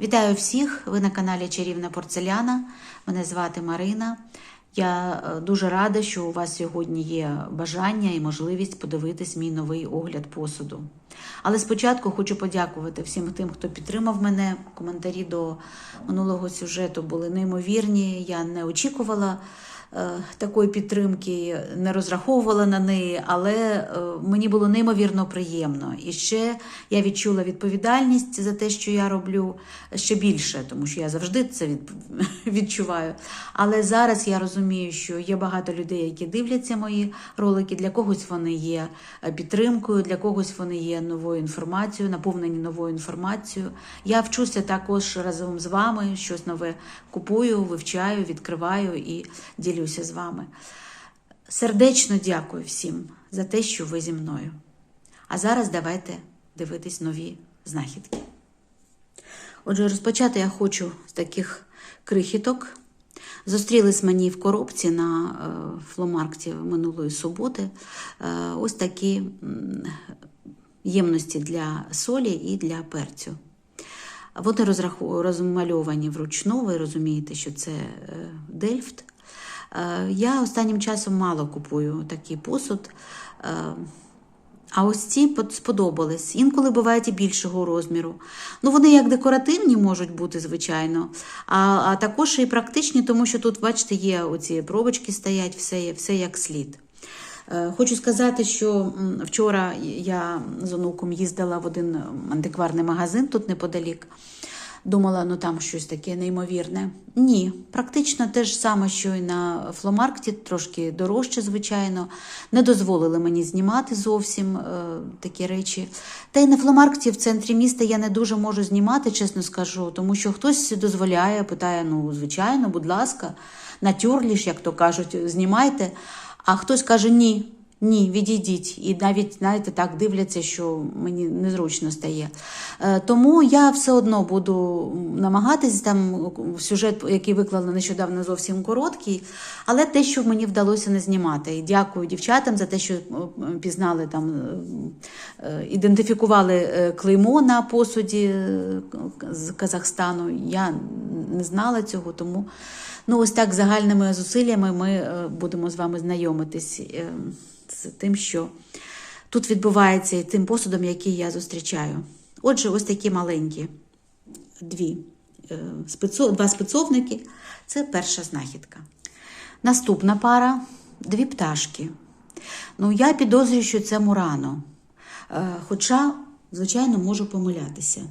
Вітаю всіх! Ви на каналі Чарівна Порцеляна. Мене звати Марина. Я е, дуже рада, що у вас сьогодні є бажання і можливість подивитись мій новий огляд посуду. Але спочатку хочу подякувати всім тим, хто підтримав мене. Коментарі до минулого сюжету були неймовірні. Я не очікувала такої підтримки, не розраховувала на неї, але е, мені було неймовірно приємно. І ще я відчула відповідальність за те, що я роблю ще більше, тому що я завжди це відчуваю. Але зараз я розумію, що є багато людей, які дивляться мої ролики. Для когось вони є е, підтримкою, для когось вони є новою інформацією, наповнені новою інформацією. Я вчуся також разом з вами, щось нове купую, вивчаю, відкриваю і ділюся з вами. Сердечно дякую всім за те, що ви зі мною. А зараз давайте дивитись нові знахідки. Отже, розпочати я хочу з таких крихіток. Зустрілись мені в коробці на е, фломаркті минулої суботи. е, ось такі ємності для солі і для перцю. Вони розмальовані вручну, ви розумієте, що це е, Дельфт. Е, Я останнім часом мало купую такий посуд. Е, А ось ці сподобались. Інколи бувають і більшого розміру. Ну, вони як декоративні можуть бути, звичайно, а, а також і практичні, тому що тут, бачите, є оці пробочки стоять, все, все як слід. Е, Хочу сказати, що вчора я з онуком їздила в один антикварний магазин тут неподалік. Думала, ну там щось таке неймовірне. Ні, практично те ж саме, що і на фломаркті, трошки дорожче, звичайно. Не дозволили мені знімати зовсім е, такі речі. Та й на фломаркті в центрі міста я не дуже можу знімати, чесно скажу, тому що хтось дозволяє, питає: ну, звичайно, будь ласка, натюрліш, як то кажуть, знімайте. А хтось каже ні. Ні, відійдіть. І навіть, знаєте, так дивляться, що мені незручно стає. Е, Тому я все одно буду намагатись там сюжет, який виклала нещодавно, зовсім короткий, але те, що мені вдалося не знімати. І дякую дівчатам за те, що е, пізнали там, е, ідентифікували клеймо на посуді з Казахстану. Я не знала цього, тому ну, ось так загальними зусиллями ми будемо з вами знайомитись з тим, що тут відбувається, і тим посудом, який я зустрічаю. Отже, ось такі маленькі дві, е, два спецовники. Це перша знахідка. Наступна пара дві пташки. Ну, я підозрюю, що це Мурано. Е, Хоча, звичайно, можу помилятися.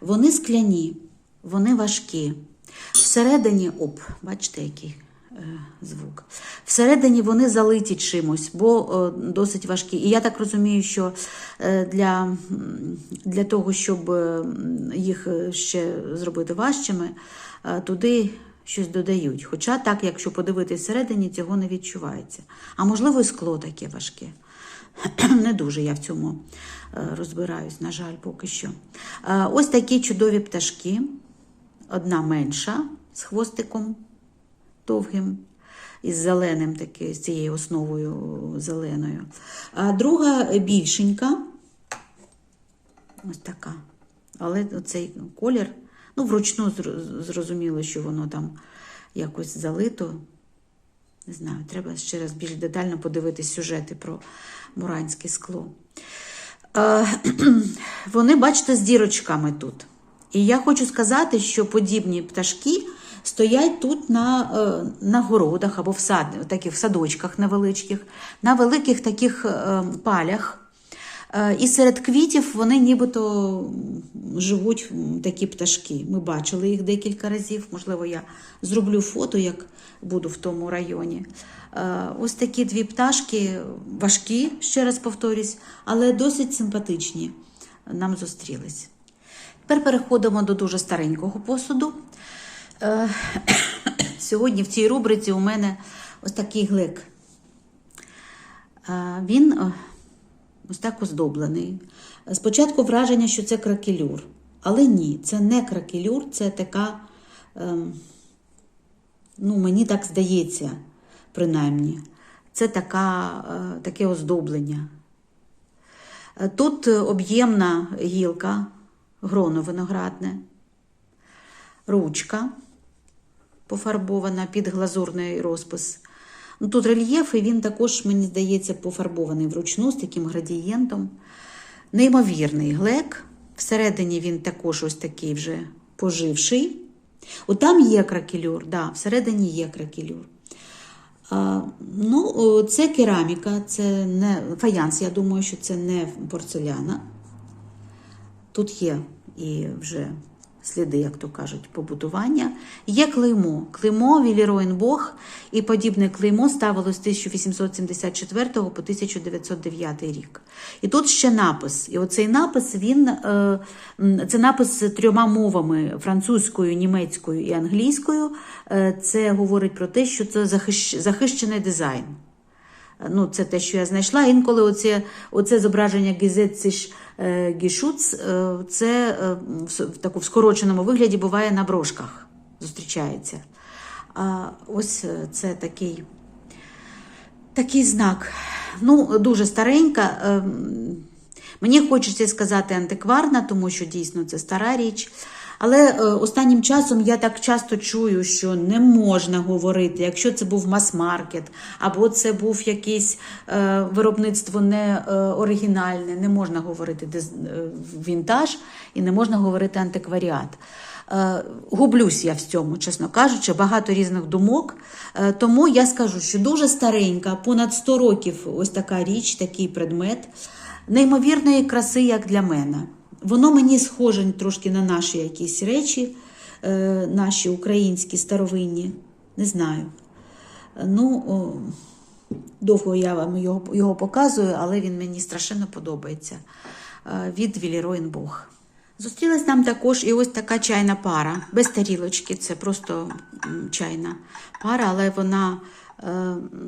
Вони скляні, вони важкі. Всередині, оп, бачите, який звук. Всередині вони залиті чимось, бо е, досить важкі. І я так розумію, що е, для, для того, щоб е, їх е, ще зробити важчими, е, туди щось додають. Хоча так, якщо подивитись всередині, цього не відчувається. А можливо, і скло таке важке. Не дуже я в цьому е, розбираюсь, на жаль, поки що. Е, Ось такі чудові пташки. Одна менша з хвостиком довгим, із зеленим, таки, з цією основою зеленою. А друга більшенька. Ось така. Але оцей колір, ну, вручну зрозуміло, що воно там якось залито. Не знаю, треба ще раз більш детально подивитись сюжети про муранське скло. Вони, бачите, з дірочками тут. І я хочу сказати, що подібні пташки стоять тут на, е, на городах або в сад, таких садочках невеличких, на великих таких е, палях. Е, І серед квітів вони нібито живуть такі пташки. Ми бачили їх декілька разів. Можливо, я зроблю фото, як буду в тому районі. Ось такі дві пташки важкі, ще раз повторюсь, але досить симпатичні. Нам зустрілись. Тепер переходимо до дуже старенького посуду. Е, Сьогодні в цій рубриці у мене ось такий глек. Е, Він е, ось так оздоблений. Спочатку враження, що це кракелюр. Але ні, це не кракелюр, це така, ем, ну, мені так здається, принаймні. Це така, таке оздоблення. Тут об'ємна гілка, гроно виноградне. ручка пофарбована під глазурний розпис. Ну, тут рельєф, і він також, мені здається, пофарбований вручну з таким градієнтом. Неймовірний глек. Всередині він також ось такий вже поживший. От там є кракелюр, да, всередині є кракелюр. А, ну, це кераміка, це не фаянс, я думаю, що це не порцеляна. Тут є і вже сліди, як то кажуть, побудування. Є клеймо. Клеймо Віліроєнбог і подібне клеймо ставилось з 1874 по 1909 рік. І тут ще напис. І оцей напис він е, це напис трьома мовами: французькою, німецькою і англійською. Е, Це говорить про те, що це захищ- захищений дизайн. Ну, це те, що я знайшла. Інколи оце, оце зображення Гізетсіш Гішуц, е, це е, в таку в скороченому вигляді буває на брошках, зустрічається. А ось е, це такий, такий знак. Ну, дуже старенька. ем, Мені хочеться сказати антикварна, тому що дійсно це стара річ. Але е, останнім часом я так часто чую, що не можна говорити, якщо це був мас-маркет, або це був якесь е, виробництво не е, оригінальне, не можна говорити вінтаж і не можна говорити антикваріат. Гублюсь я в цьому, чесно кажучи, багато різних думок. Тому я скажу, що дуже старенька, понад 100 років ось така річ, такий предмет, неймовірної краси, як для мене. Воно мені схоже трошки на наші якісь речі, е, наші українські старовинні. Не знаю. Ну, довго я вам його, його показую, але він мені страшенно подобається. Е, Від Віліроїнбог. Зустрілась нам також і ось така чайна пара, без тарілочки, це просто чайна пара, але вона е,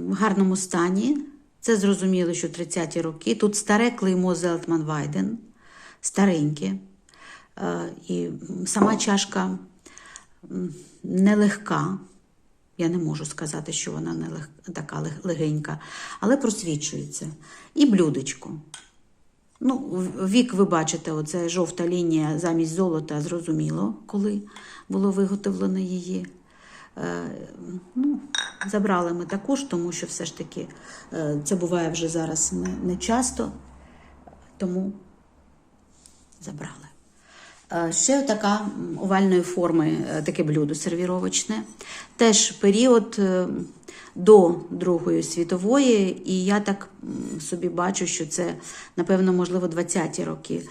в гарному стані. Це зрозуміло, що 30-ті роки. Тут старе клеймо Зелтман Вайден, стареньке. І сама чашка нелегка. Я не можу сказати, що вона не лег... така легенька, але просвічується. І блюдечко. Ну, вік, ви бачите, оце жовта лінія замість золота, зрозуміло, коли було виготовлено її. Е, ну, забрали ми також, тому що все ж таки е, це буває вже зараз не, не часто, тому забрали. Е, Ще така овальної форми е, таке блюдо сервіровочне. Теж період е, до Другої світової, і я так собі бачу, що це, напевно, можливо, 20-ті роки.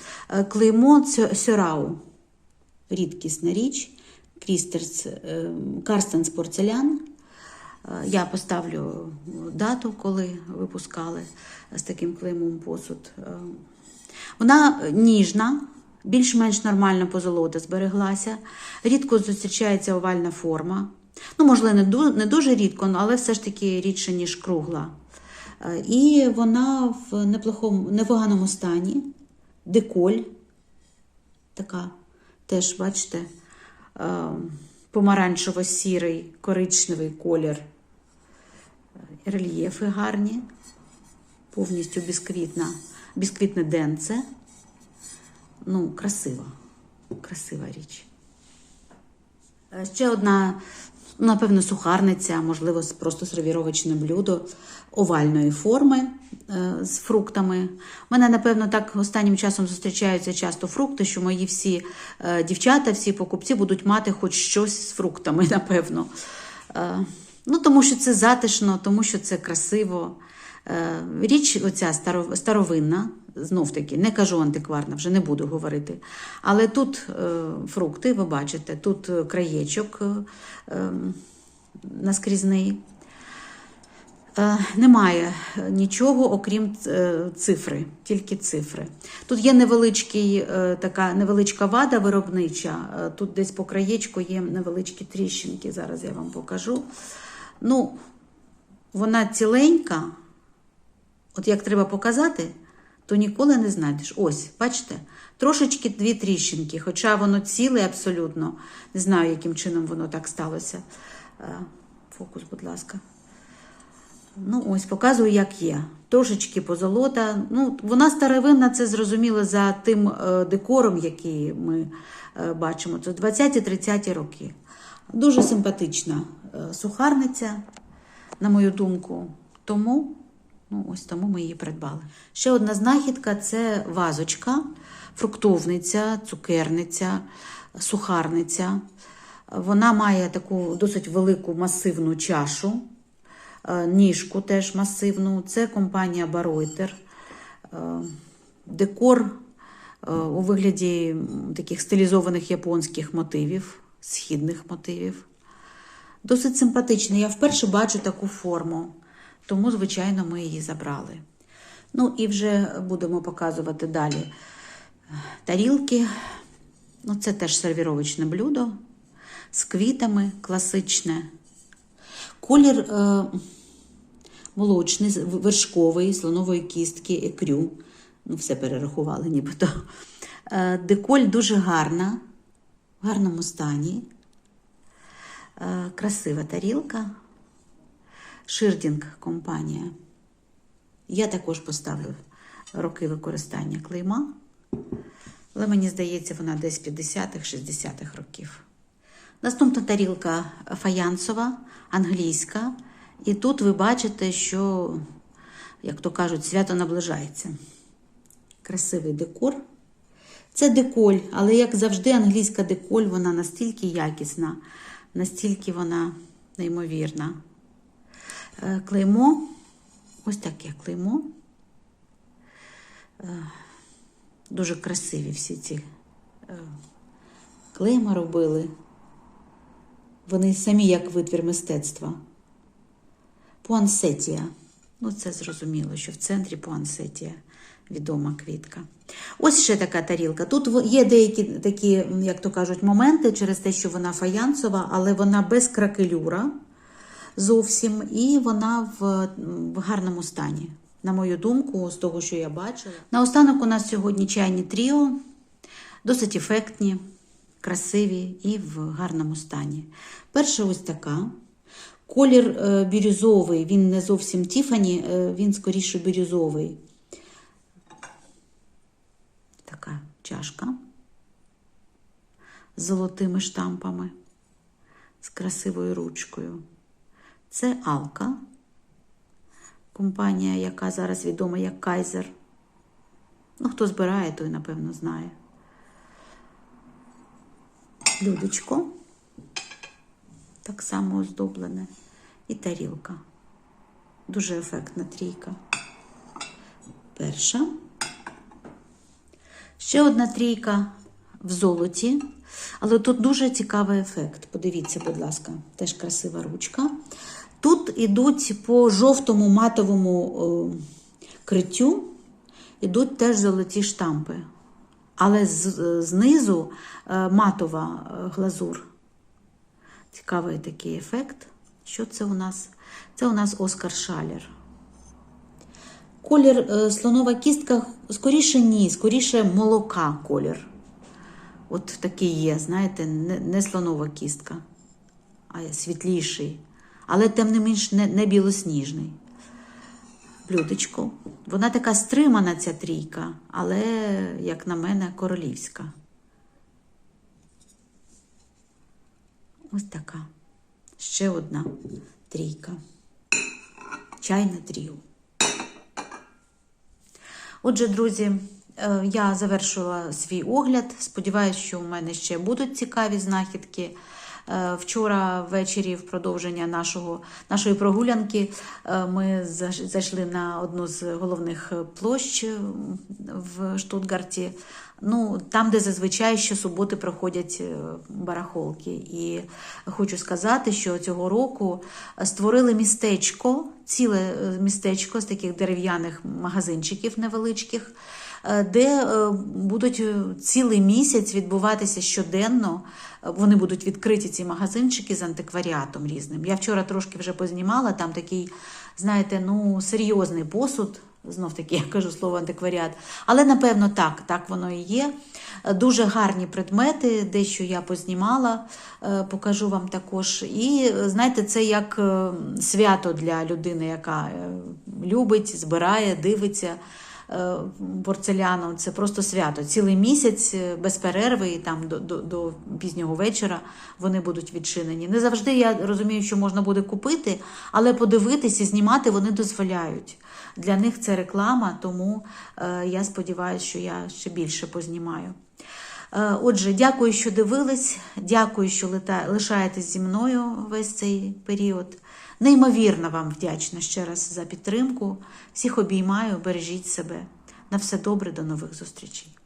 Клеймо Сьорау, рідкісна річ, Крістерс, Карстенс порцелян. Я поставлю дату, коли випускали з таким клеймом посуд. Е, Вона ніжна, більш-менш нормально позолота збереглася. Рідко зустрічається овальна форма. Ну, можливо, не ду- не дуже рідко, але все ж таки рідше, ніж кругла. Е, І вона в неплохому, непоганому стані. Деколь. Така теж, бачите, е, помаранчево-сірий, коричневий колір. Е, Рельєфи гарні, повністю бісквітна, бісквітне денце. Ну, красива, красива річ. Е, Ще одна, напевно, сухарниця, можливо, просто сервіровочне блюдо овальної форми е, з фруктами. У мене, напевно, так останнім часом зустрічаються часто фрукти, що мої всі е, дівчата, всі покупці будуть мати хоч щось з фруктами, напевно. Ну, тому що це затишно, тому що це красиво. Е, Річ оця старовинна, знов таки, не кажу антикварна, вже не буду говорити. Але тут е, фрукти, ви бачите, тут краєчок е, е, наскрізний. Немає нічого, окрім цифри, тільки цифри. Тут є невеличкий, така невеличка вада виробнича. Тут десь по краєчку є невеличкі тріщинки. Зараз я вам покажу. Ну, вона ціленька. От як треба показати, то ніколи не знайдеш. Ось, бачите, трошечки дві тріщинки, хоча воно ціле абсолютно. Не знаю, яким чином воно так сталося. Е, Фокус, будь ласка. Ну, ось показую, як є. Трошечки позолота. Ну, вона старовинна, це зрозуміло за тим е, декором, який ми е, бачимо. Це 20-30 роки. Дуже симпатична сухарниця, на мою думку. Тому, ну, ось тому ми її придбали. Ще одна знахідка це вазочка, фруктовниця, цукерниця, сухарниця. Вона має таку досить велику масивну чашу, е, ніжку теж масивну. Це компанія Баройтер. Декор е, у вигляді таких стилізованих японських мотивів, східних мотивів. Досить симпатична. Я вперше бачу таку форму, тому, звичайно, ми її забрали. Ну і вже будемо показувати далі тарілки. Ну, це теж сервіровочне блюдо з квітами класичне. Колір е, молочний, вершковий, слонової кістки, екрю. Ну, все перерахували нібито. Е, деколь дуже гарна, в гарному стані. Е, красива тарілка. Ширдінг компанія. Я також поставлю роки використання клейма. Але мені здається, вона десь 50-х, 60-х років. Наступна тарілка фаянсова, англійська. І тут ви бачите, що, як то кажуть, свято наближається. Красивий декор. Це деколь, але, як завжди, англійська деколь, вона настільки якісна, настільки вона неймовірна. Клеймо, ось таке клеймо. Е, Дуже красиві всі ці е, клейма робили. Вони самі як витвір мистецтва. Пуансетія. Ну, це зрозуміло, що в центрі пуансетія відома квітка. Ось ще така тарілка. Тут є деякі такі, як то кажуть, моменти через те, що вона фаянсова, але вона без кракелюра зовсім, і вона в, в гарному стані. На мою думку, з того, що я бачила. Наостанок у нас сьогодні чайні тріо, досить ефектні, красиві і в гарному стані. Перша ось така. Колір е, бірюзовий, він не зовсім Тіфані, е, він скоріше бірюзовий. Така чашка з золотими штампами, з красивою ручкою. Це Алка, компанія, яка зараз відома як Кайзер. Ну, хто збирає, той, напевно, знає. Блюдечко. Так само оздоблене. І тарілка. Дуже ефектна трійка. Перша. Ще одна трійка в золоті. Але тут дуже цікавий ефект. Подивіться, будь ласка, теж красива ручка. Тут ідуть по жовтому матовому е, криттю, ідуть теж золоті штампи. Але знизу е, матова е, глазур. Цікавий такий ефект. Що це у нас? Це у нас Оскар Шалер. Колір слонова кістка скоріше ні, скоріше молока колір. От такий є, знаєте, не, слонова кістка, а світліший. Але, тим не менш, не, не білосніжний. Блюдечко. Вона така стримана, ця трійка, але, як на мене, королівська. Ось така. Ще одна трійка. Чайне тріо. Отже, друзі, я завершила свій огляд. Сподіваюсь, що у мене ще будуть цікаві знахідки. Е, Вчора ввечері, в продовження нашого, нашої прогулянки, е, ми зайшли на одну з головних площ е, в Штутгарті. Ну, там, де зазвичай щосуботи проходять е, барахолки. І хочу сказати, що цього року створили містечко, ціле е, містечко з таких дерев'яних магазинчиків невеличких, е, де е, будуть е, цілий місяць відбуватися щоденно. Е, Вони будуть відкриті ці магазинчики з антикваріатом різним. Я вчора трошки вже познімала, там такий, знаєте, ну, серйозний посуд Знов таки я кажу слово антикваріат. Але напевно так, так воно і є. Е, Дуже гарні предмети, дещо я познімала, е, покажу вам також. І е, знаєте, це як е, свято для людини, яка е, любить, збирає, дивиться е, порцеляну. Це просто свято. Цілий місяць е, без перерви і там до, до, до пізнього вечора вони будуть відчинені. Не завжди я розумію, що можна буде купити, але подивитись і знімати вони дозволяють. Для них це реклама, тому е, я сподіваюся, що я ще більше познімаю. Отже, дякую, що дивились. Дякую, що лишаєтесь зі мною весь цей період. Неймовірно вам вдячна ще раз за підтримку. Всіх обіймаю, бережіть себе. На все добре, до нових зустрічей.